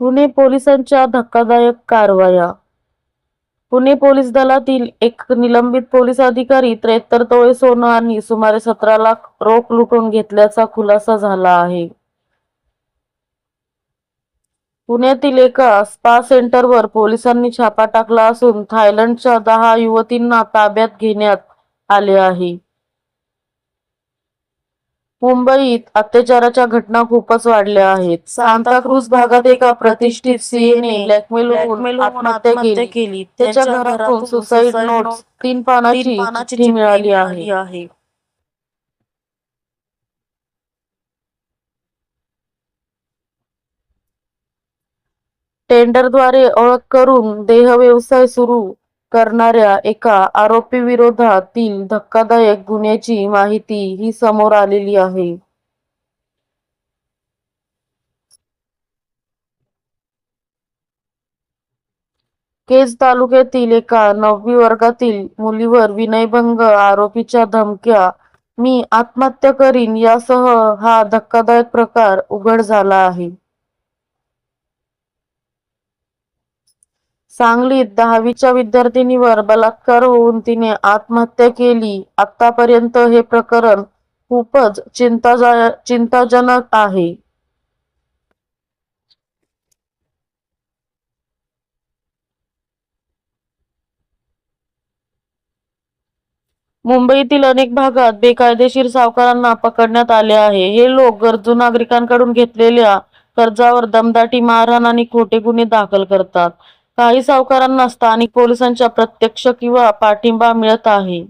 पुणे पोलिसांच्या धक्कादायक कारवाया. पुणे पोलीस दलातील एक निलंबित पोलीस अधिकारी त्र्याहत्तर तोळे सोनं आणि सुमारे सतरा लाख रोख लुटून घेतल्याचा खुलासा झाला आहे. पुण्यातील एका स्पा सेंटरवर पोलिसांनी छापा टाकला असून थायलंडच्या दहा युवतींना ताब्यात घेण्यात आले आहे. मुंबईत अत्याचाराच्या घटना खूपच वाढल्या आहेत. सांताक्रूज भागात एका प्रतिष्ठित सीएने ब्लॅकमेल आत्महत्या केली. त्याच्या घरातून सुसाईड नोट्स तीन पानाची चिठ्ठी मिळाली आहे. टेंडरद्वारे ओळख करून देह व्यवसाय सुरू. करणाऱ्या एका आरोपी विरोधातील धक्कादायक गुन्ह्याची माहिती ही समोर आलेली आहे. केज तालुक्यातील एका नववी वर्गातील मुलीवर विनयभंग आरोपीच्या धमक्या मी आत्महत्या करीन यासह हा धक्कादायक प्रकार उघड झाला आहे. सांगलीत दहावीच्या विद्यार्थिनीवर बलात्कार होऊन तिने आत्महत्या केली. आतापर्यंत हे प्रकरण खूपच चिंताजा चिंताजनक आहे. मुंबईतील अनेक भागात बेकायदेशीर सावकारांना पकडण्यात आले आहे. हे लोक गरजू नागरिकांकडून घेतलेल्या कर्जावर दमदाटी मारहाण आणि खोटे गुन्हे दाखल करतात. काही सावकारांना स्थानिक पोलिसांचा प्रत्यक्ष किंवा पाठिंबा मिळत आहे.